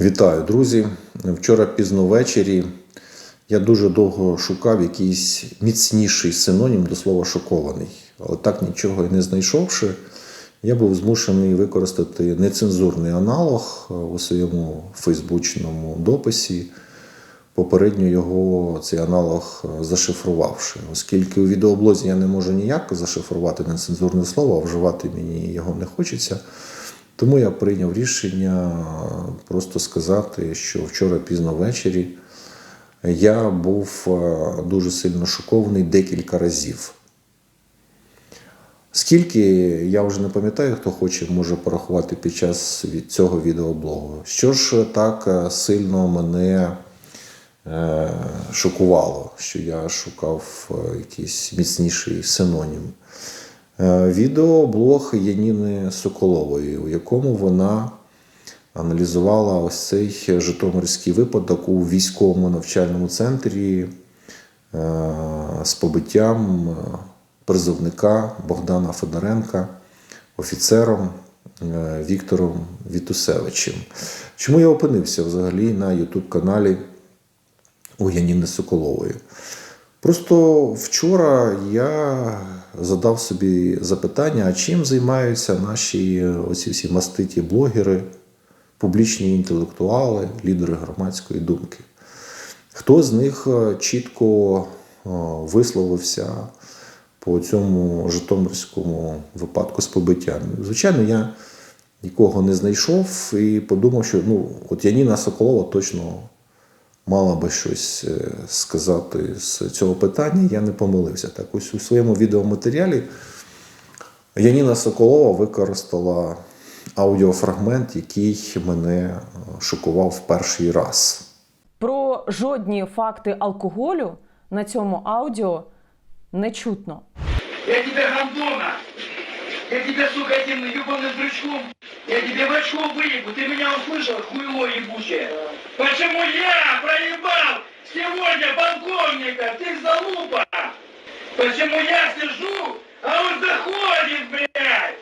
Вітаю, друзі! Вчора пізно ввечері я дуже довго шукав якийсь міцніший синонім до слова шокований. Але так нічого і не знайшовши, я був змушений використати нецензурний аналог у своєму фейсбучному дописі, попередньо його цей аналог зашифрувавши. Оскільки у відеоблозі я не можу ніяк зашифрувати нецензурне слово, а вживати мені його не хочеться. Тому я прийняв рішення просто сказати, що вчора пізно ввечері я був е, дуже сильно шокований декілька разів. Скільки, я вже не пам'ятаю, хто хоче, може порахувати під час цього відеоблогу. Що ж так е, сильно мене е, шокувало, що я шукав якийсь міцніший синонім. Е, Відеоблог Яніни Соколової, у якому вона аналізувала ось цей житомирський випадок у військовому навчальному центрі е, з побиттям е, призовника Богдана Федоренка офіцером Віктором Вітусевичем. Чому я опинився взагалі на Ютуб-каналі у Яніни Соколової? Просто вчора я задав собі запитання, а чим займаються наші оці всі маститі блогери, публічні інтелектуали, лідери громадської думки. Хто з них е, чітко е, висловився по цьому Житомирському випадку з побиттям? Звичайно, я нікого не знайшов і подумав, що ну, от Яніна Соколова точно мала би щось е, сказати з цього питання, я не помилився. Так, ось у своєму відеоматеріалі Яніна Соколова використала аудіофрагмент, який мене е, шокував в перший раз. Про жодні факти алкоголю на цьому аудіо не чутно. Я тебя гандона! Я тебя, сука, этим ебаным дрючком! Я тебе в очко выебу! Ты меня услышал, хуйло ебучее? Почему я проебал сегодня полковника? Ты залупа! Почему я сижу, а он заходит, блядь?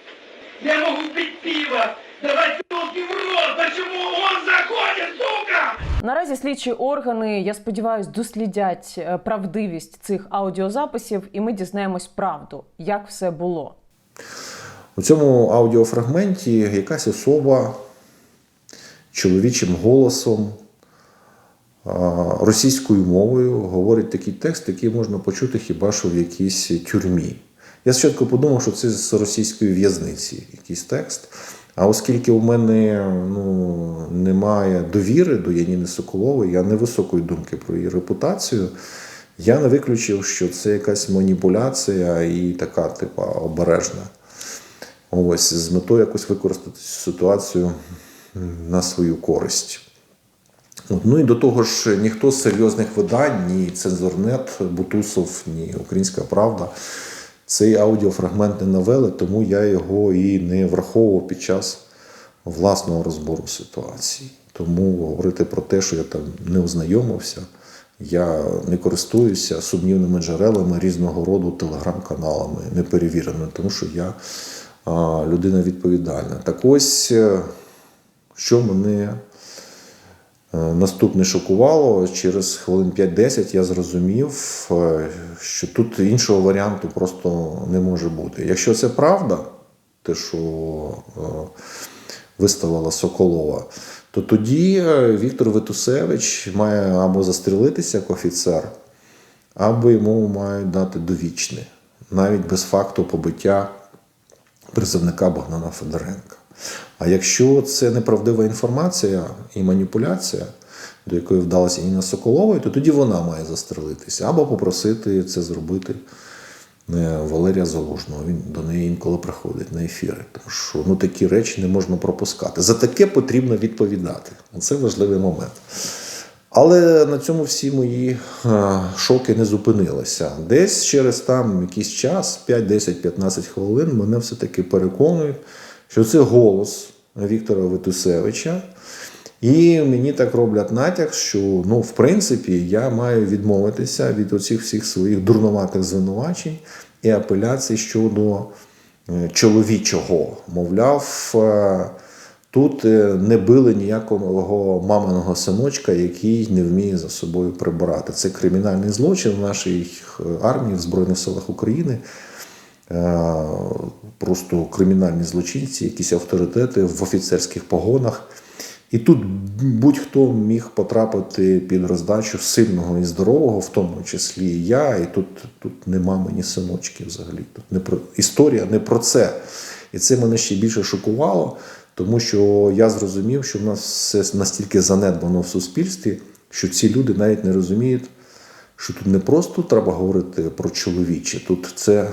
Я могу пить пиво, давать телки в рот! Почему он заходит, сука? Наразі слідчі органи, я сподіваюся, дослідять е, правдивість цих аудіозаписів, і ми дізнаємось правду, як все було. У цьому аудіофрагменті якась особа чоловічим голосом російською мовою говорить такий текст, який можна почути хіба що в якійсь тюрмі. Я спочатку подумав, що це з російської в'язниці якийсь текст. А оскільки у мене ну, немає довіри до Яніни Соколової, я невисокої думки про її репутацію, я не виключив, що це якась маніпуляція і така, типа, обережна. Ось з метою якось використати ситуацію на свою користь. От, ну і до того ж, ніхто з серйозних видань, ні Цензорнет, Бутусов, ні Українська Правда цей аудіофрагмент не навели, тому я його і не враховував під час власного розбору ситуації. Тому говорити про те, що я там не ознайомився, я не користуюся сумнівними джерелами різного роду телеграм-каналами, неперевіреними, тому що я людина відповідальна. Так ось, е, що мене е, наступне шокувало, через хвилин 5-10 я зрозумів, е, що тут іншого варіанту просто не може бути. Якщо це правда, те, що е, виставила Соколова, то тоді Віктор Витусевич має або застрілитися як офіцер, або йому мають дати довічне, навіть без факту побиття призовника Богдана Федоренка. А якщо це неправдива інформація і маніпуляція, до якої вдалася Інна Соколова, то тоді вона має застрелитися або попросити це зробити е, Валерія Залужного. Він до неї інколи приходить на ефіри. Тому що ну, такі речі не можна пропускати. За таке потрібно відповідати. Це важливий момент. Але на цьому всі мої е, шоки не зупинилися. Десь через там якийсь час, 5, 10, 15 хвилин, мене все-таки переконують, що це голос Віктора Витусевича. І мені так роблять натяк, що ну, в принципі я маю відмовитися від оцих всіх своїх дурнуватих звинувачень і апеляцій щодо е, чоловічого. Мовляв, е, Тут е, не били ніякого маминого синочка, який не вміє за собою прибирати. Це кримінальний злочин в нашій армії, в Збройних силах України. Е, Просто кримінальні злочинці, якісь авторитети в офіцерських погонах. І тут будь-хто міг потрапити під роздачу сильного і здорового, в тому числі і я. І тут, тут нема мені синочки взагалі. Тут не про історія не про це. І це мене ще більше шокувало, тому що я зрозумів, що в нас все настільки занедбано в суспільстві, що ці люди навіть не розуміють, що тут не просто треба говорити про чоловіче, тут це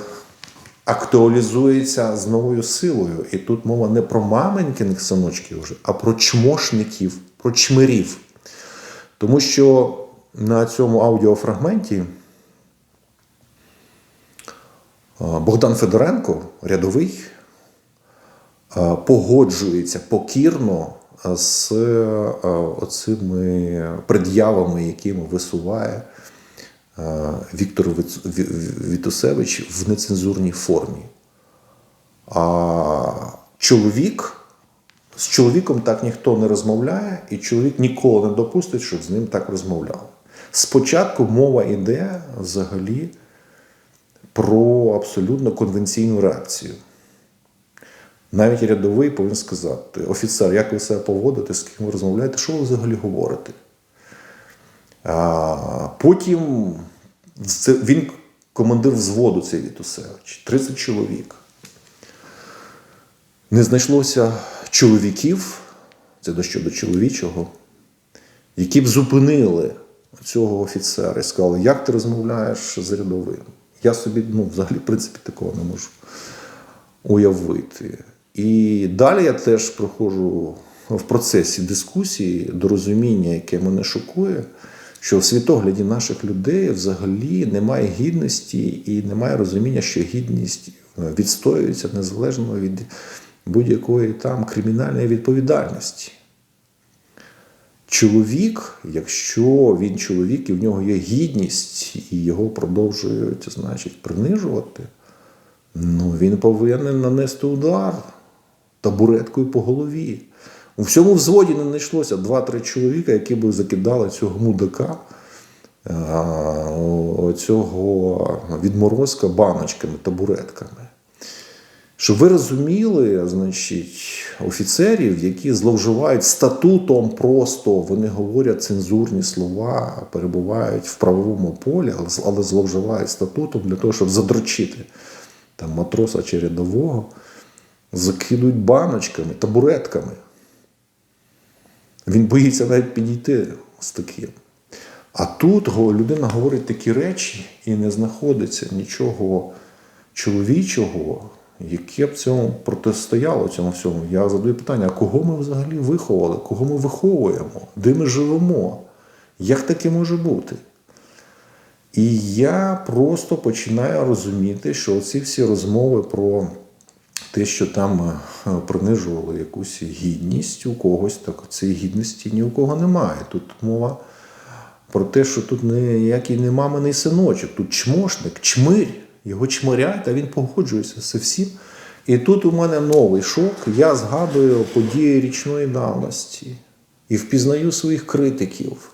актуалізується з новою силою. І тут мова не про маменькиних синочків вже, а про чмошників, про чмирів. Тому що на цьому аудіофрагменті Богдан Федоренко, рядовий, погоджується покірно з а, оцими пред'явами, якими висуває а, Віктор Вітусевич в нецензурній формі. А чоловік з чоловіком так ніхто не розмовляє, і чоловік ніколи не допустить, щоб з ним так розмовляли. Спочатку мова йде взагалі про абсолютно конвенційну реакцію. Навіть рядовий повинен сказати: офіцер, як ви себе поводите, з ким ви розмовляєте, що ви взагалі говорите? А, потім це, він командир взводу цей Вітусевич, 30 чоловік. Не знайшлося чоловіків, це до щодо чоловічого, які б зупинили цього офіцера і сказали, як ти розмовляєш з рядовим. Я собі ну, взагалі, в принципі, такого не можу уявити. І далі я теж проходжу в процесі дискусії до розуміння, яке мене шокує, що в світогляді наших людей взагалі немає гідності і немає розуміння, що гідність відстоюється незалежно від будь-якої там кримінальної відповідальності. Чоловік, якщо він чоловік і в нього є гідність, і його продовжують, значить, принижувати, ну він повинен нанести удар табуреткою по голові. У всьому взводі не знайшлося два-три чоловіка, які б закидали цього мудака, цього відморозка баночками, табуретками. Щоб ви розуміли, значить, офіцерів, які зловживають статутом просто, вони говорять цензурні слова, перебувають в правовому полі, але зловживають статутом для того, щоб задрочити там, матроса чи рядового, закидують баночками, табуретками. Він боїться навіть підійти з таким. А тут людина говорить такі речі і не знаходиться нічого чоловічого, яке б цьому протистояло цьому всьому. Я задаю питання: а кого ми взагалі виховали? Кого ми виховуємо? Де ми живемо? Як таке може бути? І я просто починаю розуміти, що ці всі розмови про те, що там е, принижували якусь гідність у когось, так цієї гідності ні у кого немає. Тут мова про те, що тут ніякий не маминий синочок, тут чмошник, чмирь, його чмирять, а він погоджується з всім. І тут у мене новий шок. Я згадую події річної давності і впізнаю своїх критиків,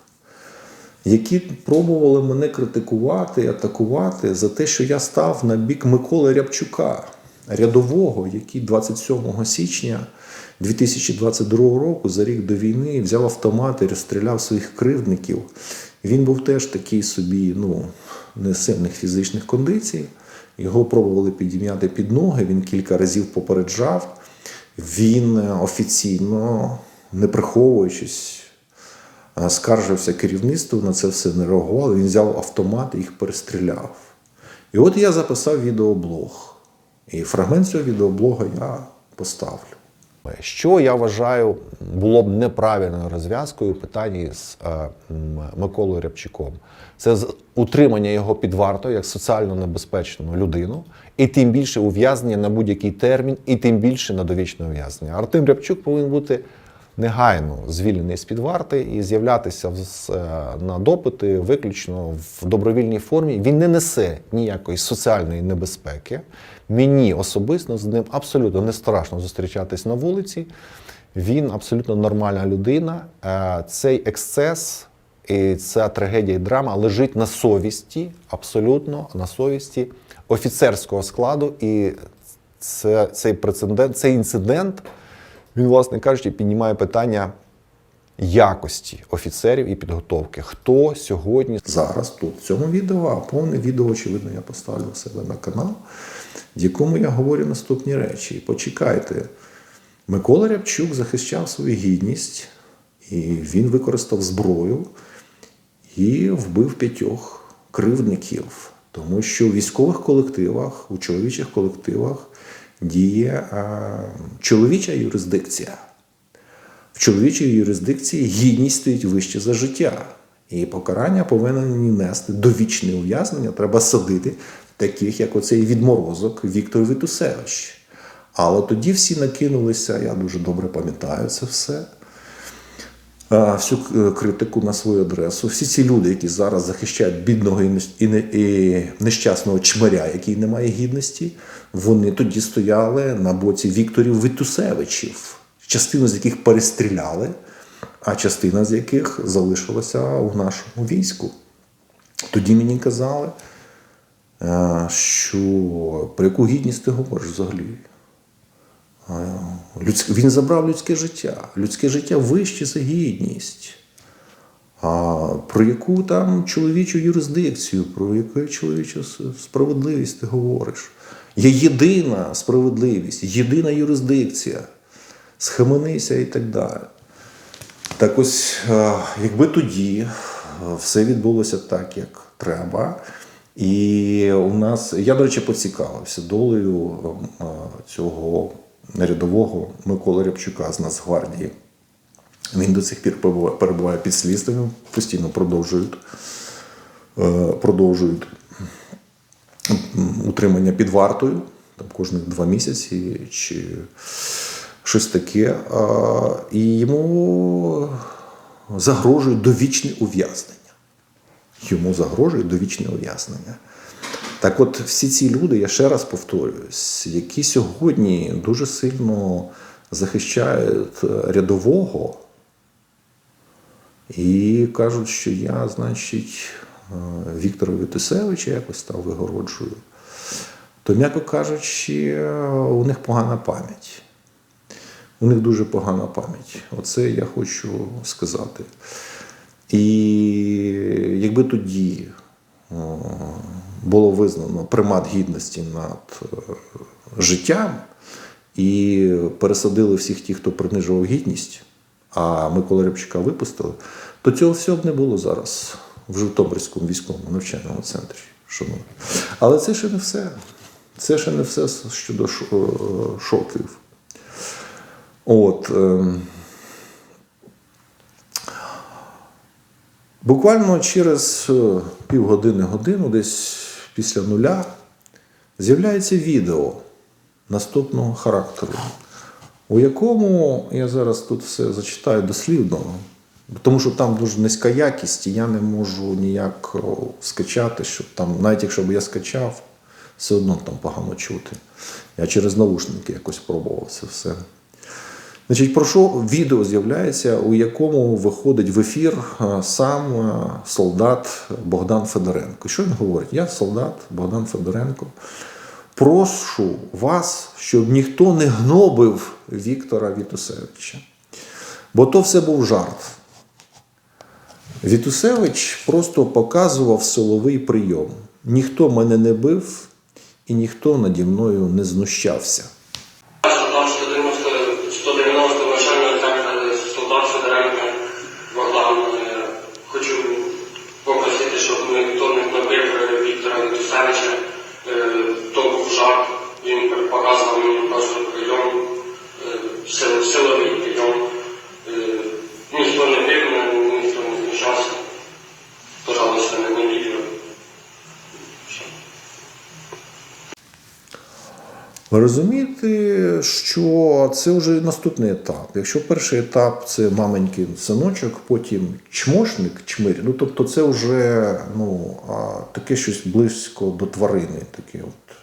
які пробували мене критикувати, атакувати за те, що я став на бік Миколи Рябчука, рядового, який 27 січня 2022 року, за рік до війни, взяв автомат і розстріляв своїх кривдників. Він був теж такий собі, ну, несильних фізичних кондицій. Його пробували підім'яти під ноги, він кілька разів попереджав. Він е, офіційно, не приховуючись, е, скаржився керівництву, на це все не реагувало. Він взяв автомат і їх перестріляв. І от я записав відеоблог. І фрагмент цього відеоблога я поставлю. Що я вважаю було б неправильною розв'язкою в питанні з е, Миколою Рябчуком. Це утримання його під вартою як соціально небезпечну людину, і тим більше ув'язнення на будь-який термін, і тим більше на довічне ув'язнення. Артем Рябчук повинен бути негайно звільнений з під варти і з'являтися е, на допити виключно в добровільній формі. Він не несе ніякої соціальної небезпеки. Мені особисто з ним абсолютно не страшно зустрічатись на вулиці. Він абсолютно нормальна людина. Е, Цей ексцес і ця трагедія і драма лежить на совісті, абсолютно на совісті офіцерського складу. І це, цей прецедент, цей інцидент, він, власне кажучи, піднімає питання якості офіцерів і підготовки. Хто сьогодні зараз тут, в цьому відео, а повне відео, очевидно, я поставлю себе на канал, в якому я говорю наступні речі. Почекайте, Микола Рябчук захищав свою гідність, і він використав зброю і вбив п'ятьох кривдників. Тому що у військових колективах, у чоловічих колективах діє е, чоловіча юрисдикція. В чоловічій юрисдикції гідність стоїть вище за життя. І покарання повинен нести довічне ув'язнення, треба садити таких, як оцей відморозок Віктор Вітусевич. Але тоді всі накинулися, я дуже добре пам'ятаю це все. А, Всю е, критику на свою адресу. Всі ці люди, які зараз захищають бідного і нещ- і не- і нещасного чмаря, який не має гідності, вони тоді стояли на боці Вікторів Вітусевичів, частину з яких перестріляли, а частина з яких залишилася у нашому війську. Тоді мені казали, е, що про яку гідність ти говориш взагалі? Він забрав людське життя. Людське життя вище за гідність. А про яку там чоловічу юрисдикцію, про яку чоловічу справедливість ти говориш? Є єдина справедливість, єдина юрисдикція. Схаменися і так далі. Так ось, е, якби тоді е, все відбулося так, як треба. І у нас, я, до речі, поцікавився долею е, цього рядового Миколи Рябчука з Нацгвардії. Він до цих пір перебуває- під слідством, постійно продовжують, е, продовжують утримання під вартою, там кожних два місяці чи щось таке. І йому загрожує довічне ув'язнення. Йому загрожує довічне ув'язнення. Так от всі ці люди, я ще раз повторююсь, які сьогодні дуже сильно захищають рядового і кажуть, що я, значить, е, Віктора Вітусевича якось там вигороджую, то, м'яко кажучи, у них погана пам'ять. У них дуже погана пам'ять. Оце я хочу сказати. І якби тоді о, було визнано примат гідності над е, життям і пересадили всіх тих, хто принижував гідність, а Микола Рябчука випустили, то цього всього б не було зараз в Житомирському військовому навчальному центрі. Шановні. Але це ще не все. Це ще не все щодо е, шоків. От. ем, Буквально через е, півгодини-годину, десь після нуля, з'являється відео наступного характеру, у якому я зараз тут все зачитаю дослівно, тому що там дуже низька якість, і я не можу ніяк скачати, щоб там, навіть якщо б я скачав, все одно там погано чути. Я через наушники якось пробував це все. Значить, про що відео з'являється, у якому виходить в ефір е, сам е, солдат Богдан Федоренко. Що він говорить? Я солдат Богдан Федоренко. Прошу вас, щоб ніхто не гнобив Віктора Вітусевича. Бо то все був жарт. Вітусевич просто показував силовий прийом. Ніхто мене не бив і ніхто наді мною не знущався. Ви розумієте, що це вже наступний етап. Якщо перший етап це маменький синочок, потім чмошник, чмир, ну тобто це вже ну, таке щось близько до тварини. Таке от.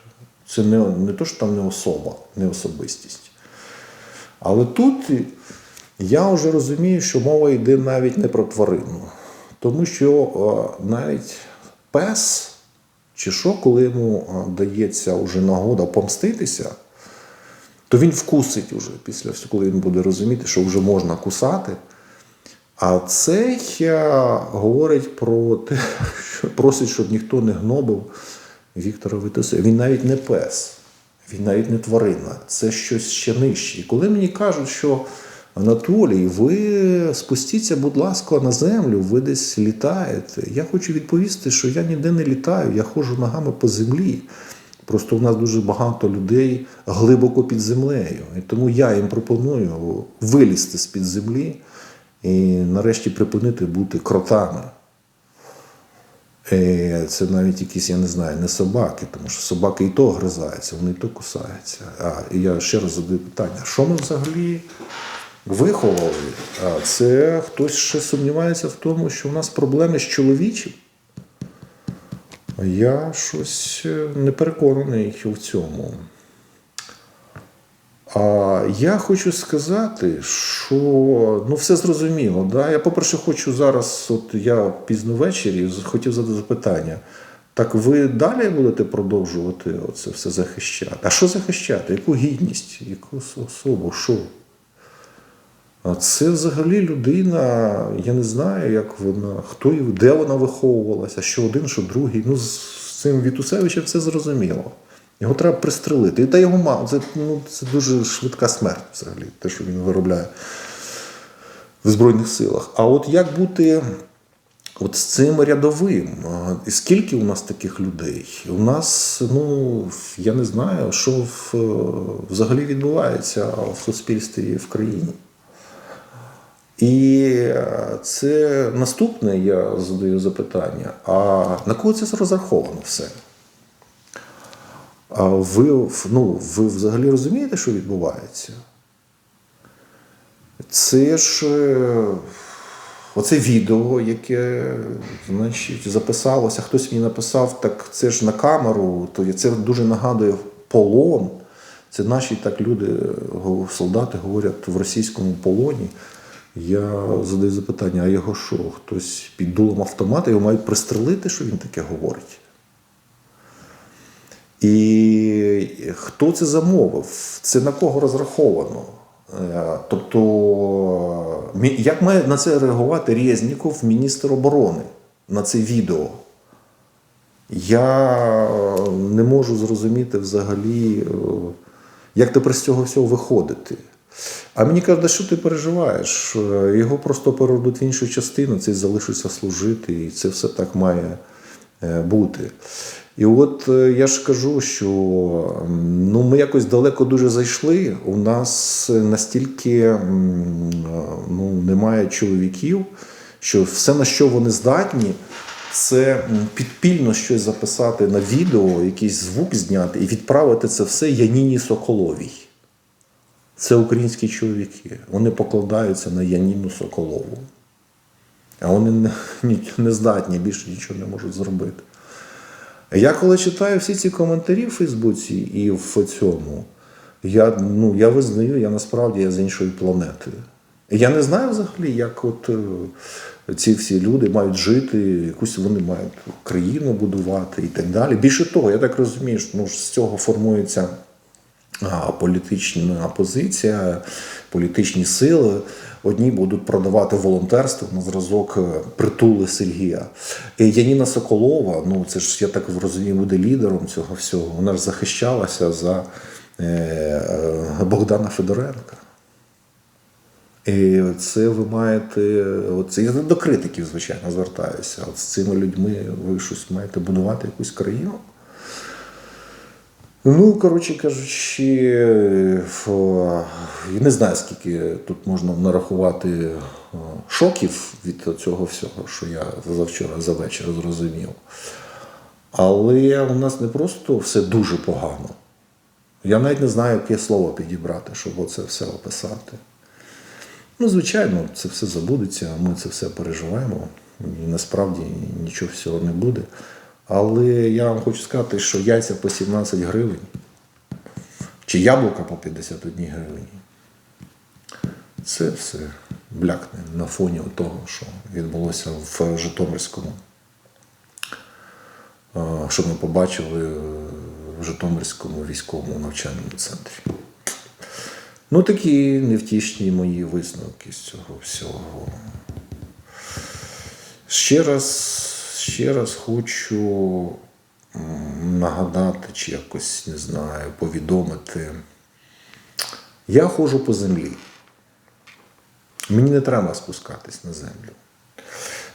Це не, не то, що там не особа, не особистість. Але тут я вже розумію, що мова йде навіть не про тварину. Тому що навіть пес, чи що, коли йому дається вже нагода помститися, то він вкусить уже після всього, коли він буде розуміти, що вже можна кусати. А цей е, говорить про те, що просить, щоб ніхто не гнобив Віктора Витоса. Він навіть не пес, він навіть не тварина, це щось ще нижче. І коли мені кажуть, що Анатолій, ви спустіться, будь ласка, на землю, ви десь літаєте. Я хочу відповісти, що я ніде не літаю, я ходжу ногами по землі. Просто в нас дуже багато людей глибоко під землею. І тому я їм пропоную вилізти з-під землі і нарешті припинити бути кротами. Е, Це навіть якісь, я не знаю, не собаки, тому що собаки і то гризаються, вони і то кусаються. А я ще раз задаю питання: що ми взагалі виховали? А це хтось ще сумнівається в тому, що у нас проблеми з чоловічим. Я щось е, не переконаний в цьому. А я хочу сказати, що ну все зрозуміло. Да? Я, по-перше, хочу зараз, от я пізно ввечері хотів задати запитання. Так ви далі будете продовжувати це все захищати? А що захищати? Яку гідність, яку особу? Що? А це взагалі людина, я не знаю, як вона, хто її, де вона виховувалася, що один, що другий. Ну, з цим Вітусевичем все зрозуміло. Його треба пристрелити. І та його мало. Це, ну, це дуже швидка смерть, взагалі, те, що він виробляє в Збройних силах. А от як бути от з цим рядовим? І скільки у нас таких людей? У нас, ну, я не знаю, що в, взагалі відбувається в суспільстві і в країні. І е, це наступне я задаю запитання: а на кого це розраховано все? А ви, ну, ви взагалі розумієте, що відбувається? Це ж е, оце відео, яке значить, записалося, хтось мені написав, так це ж на камеру, то це дуже нагадує полон. Це наші так люди, солдати говорять в російському полоні. Я задаю запитання, а його що? Хтось під дулом автомата його мають пристрелити, що він таке говорить? І хто це замовив? Це на кого розраховано? Е, Тобто, як має на це реагувати Резніков, міністр оборони, на це відео? Я не можу зрозуміти взагалі, е, як тепер з цього всього виходити. А мені кажуть, «Да що ти переживаєш? Е, Його просто переведуть в іншу частину, цей залишиться служити, і це все так має е, бути. І от е, я ж кажу, що ну, ми якось далеко дуже зайшли. У нас настільки ну, немає чоловіків, що все, на що вони здатні, це підпільно щось записати на відео, якийсь звук зняти і відправити це все Яніні Соколовій. Це українські чоловіки. Вони покладаються на Яніну Соколову. А вони не, не здатні більше нічого не можуть зробити. Я коли читаю всі ці коментарі в Фейсбуці і в цьому, я, ну, я визнаю, я насправді я з іншої планети. Я не знаю взагалі, як от е, ці всі люди мають жити, якусь вони мають країну будувати і так далі. Більше того, я так розумію, що ну, з цього формується політична позиція, політичні сили. Одні будуть продавати волонтерство на зразок е, притули Сергія. І Яніна Соколова, ну це ж я так розумію, буде лідером цього всього. Вона ж захищалася за е, е, Богдана Федоренка. І це ви маєте, от це я до критиків, звичайно, звертаюся. От з цими людьми ви щось маєте будувати якусь країну. Ну, коротше кажучи, не знаю, скільки тут можна нарахувати шоків від цього всього, що я завчора за вечір зрозумів. Але у нас не просто все дуже погано. Я навіть не знаю, яке слово підібрати, щоб оце все описати. Ну, звичайно, це все забудеться, ми це все переживаємо. І насправді нічого всього не буде. Але я вам хочу сказати, що яйця по 17 гривень, чи яблука по 51 гривень. Це все блякне на фоні того, що відбулося в Житомирському. Що ми побачили в Житомирському військовому навчальному центрі. Ну, такі невтішні мої висновки з цього всього. Ще раз, ще раз хочу нагадати, чи якось не знаю, повідомити. Я ходжу по землі. Мені не треба спускатись на землю.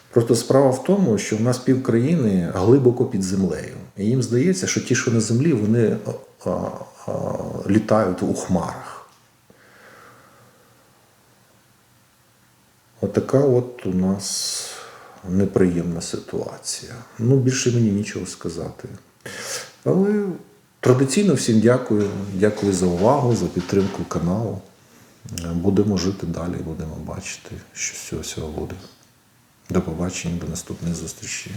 Просто справа в тому, що в нас пів країни глибоко під землею. І їм здається, що ті, що на землі, вони а, а, літають у хмарах. Отака от у нас неприємна ситуація. Ну, більше мені нічого сказати. Але традиційно всім дякую. Дякую за увагу, за підтримку каналу. Будемо жити далі, будемо бачити, що з цього всього буде. До побачення, до наступних зустрічей.